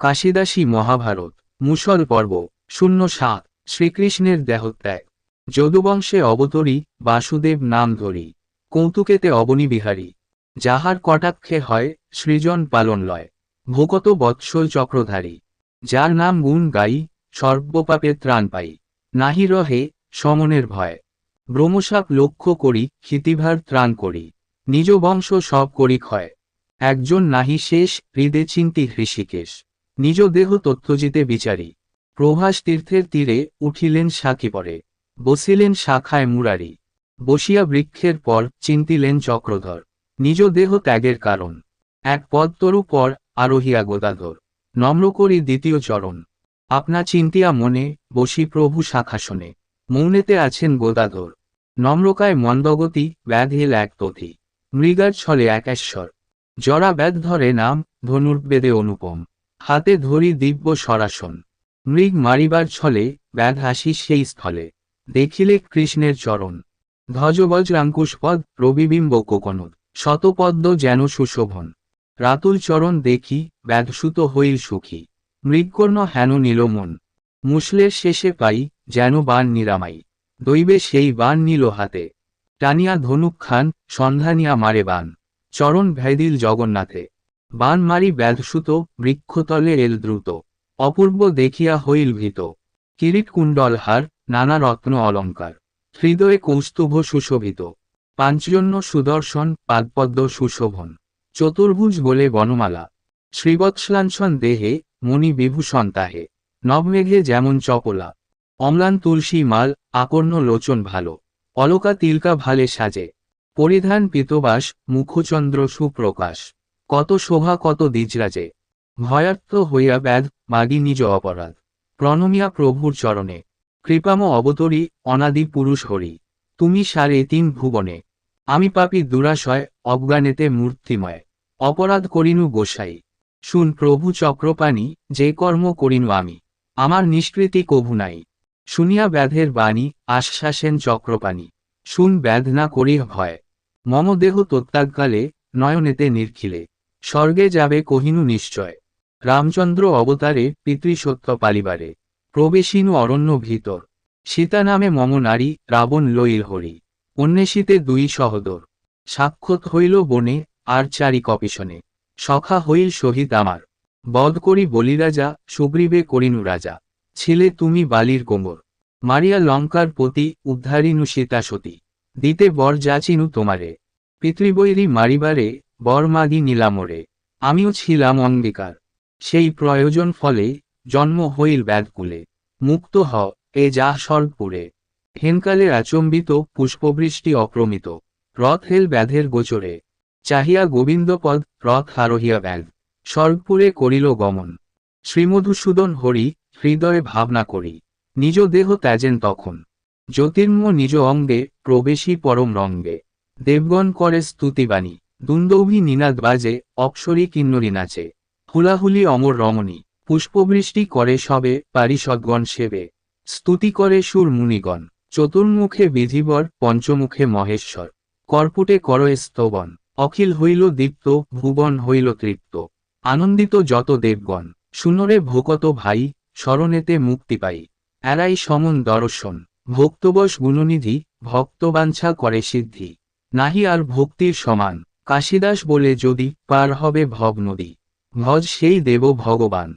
কাশিদাসী মহাভারত, মুসল পর্ব, শূন্য সাত, শ্রীকৃষ্ণের দেহত্যাগ। যদুবংশে অবতরী, বাসুদেব নাম ধরি, কৌতুকেতে অবনী যাহার কটাক্ষে হয়, সৃজন পালন লয় ভোকত বৎসল চক্রধারী। যার নাম গুণ গাই সর্বপাপে ত্রাণ পাই নাহি রহে, সমনের ভয়। ব্রহ্মসাপ লক্ষ্য করি, ক্ষিতিভার ত্রাণ করি। নিজ বংশ সব করি ক্ষয়। একজন নাহি শেষ, হৃদে চিন্তি হৃষিকেশ। নিজ দেহ তথ্যজিতে বিচারী। প্রভাস তীর্থের তীরে উঠিলেন সাকি পরে বসিলেন শাখায় মুরারি। বসিয়া বৃক্ষের পর চিন্তিলেন চক্রধর। নিজ দেহ ত্যাগের কারণ। এক পদতরু পর আরোহিয়া গোদাধর। নম্র করি দ্বিতীয় চরণ। আপনা চিন্তিয়া মনে বসি প্রভু শাখাসনে মৌনেতে আছেন গোদাধর। নম্রকায় মন্দগতি ব্যাধিল এক তথি। মৃগার ছলে একেশ্বর জরা ব্যাধ ধরে নাম ধনুর্বেদে অনুপম। হাতে ধরি দিব্য সরাসন। মৃগ মারিবার ছলে, ব্যাধ হাসি সেই স্থলে। দেখিলে কৃষ্ণের চরণ। ধ্বজবজ্রাঙ্কুশপদ রবিবিম্ব কোকনদ। শতপদ্ম যেন সুশোভন। রাতুল চরণ দেখি, ব্যাধসুত হইল সুখী। মৃগকর্ণ হেন নীলমন মুসলের শেষে পাই, যেন বান নিরামাই। দৈবে সেই বান নিল হাতে। টানিয়া ধনুক খান, সন্ধানিয়া মারে বান। চরণ ভেদিল জগন্নাথে। বান মারি ব্যাধসুত বৃক্ষতলে এল দ্রুত। অপূর্ব দেখিয়া হইল ভীত। কিরিট কুণ্ডলহার, নানা রত্ন অলঙ্কার। হৃদয়ে কৌস্তুভ সুশোভিত। পাঞ্চজন্য সুদর্শন, পাদপদ্ম সুশোভন। চতুর্ভুজ বলে বনমালা। শ্রীবৎসলাঞ্ছন দেহে মণি বিভূষণ তাহে নবমেঘে যেমন চপলা। অম্লান তুলসী মাল, আকর্ণ লোচন ভালো। অলকা তিলকা ভালে সাজে। পরিধান পিতবাস, মুখচন্দ্র সুপ্রকাশ। কত শোভা, কত দ্বিজরাজে ভয়ার্থ হইয়া ব্যাধ মাগি নিজ অপরাধ। প্রণমিয়া প্রভুর চরণে, কৃপাম অবতরী, অনাদি পুরুষ হরি। তুমি সারে তিন ভুবনে। আমি পাপি দুরাশয়, অজ্ঞানেতে মূর্তিময়। অপরাধ করিনু গোসাই। শুন প্রভু চক্রপাণি, যে কর্ম করিনু আমি। আমার নিষ্কৃতি কভু নাই। শুনিয়া ব্যাধের বাণী, আশ্বাসেন চক্রপাণি। শুন ব্যাধ না করি ভয়। মম দেহ তত্যাগকালে নয়নেতে নির্খিলে। স্বর্গে যাবে কহিনু নিশ্চয়। রামচন্দ্র অবতারে পিতৃসত্য পালিবারে। প্রবেশিনু অরণ্য ভিতর। সীতা নামে মম নারী, রাবণ লইল হরি। অন্বেষিতে দুই সহদর। সাক্ষত হইল বনে, আর চারি কপিশনে। সখা হইল শহীদ আমার। বধ করি বলিরাজা সুগ্রীবে করিনু রাজা। ছিলে তুমি বালির কোমর। মারিয়া লঙ্কার পতি উদ্ধারিনু সীতা সতী দিতে বর যাচিনু তোমারে। পিতৃবৈরী মারিবারে বর মাগি নিলামরে। আমিও ছিলাম অঙ্গীকার। সেই প্রয়োজন ফলে জন্ম হইল ব্যাধকুলে। মুক্ত হ, এ যা স্বর্গপুরে। হেনকালে আচম্বিত, পুষ্পবৃষ্টি অপ্রমিত। রথ হেল ব্যাধের গোচরে। চাহিয়া গোবিন্দপদ রথ আরোহিয়া ব্যাধ। স্বর্গপুরে করিল গমন। শ্রীমধুসূদন হরি হৃদয়ে ভাবনা করি। নিজ দেহ ত্যাজেন তখন। জ্যোতির্ম নিজ অঙ্গে প্রবেশী পরম রঙ্গে। দেবগণ করে স্তুতিবাণী। দুন্দৌভি নিনাদ বাজে, অপসরী কিন্নরী নাচে হুলাহুলি অমর রমণী, পুষ্পবৃষ্টি করে সবে, পারিষদগণ সেবে। স্তুতি করে সুর মুনিগণ, চতুর্মুখে বিধিবর, পঞ্চমুখে মহেশ্বর। কর্পুটে কর স্তবন, অখিল হইল দীপ্ত, ভুবন হইল তৃপ্ত। আনন্দিত যত দেবগণ শুনরে ভোকত ভাই স্মরণেতে মুক্তি পাই। এরাই সমন দর্শন, ভক্তবশ গুণনিধি, ভক্তবাঞ্ছা করে সিদ্ধি। নাহি আর ভক্তির সমান কাশিদাস বলে যদি পার হবে ভগ নদী ভজ সেই দেব ভগবান।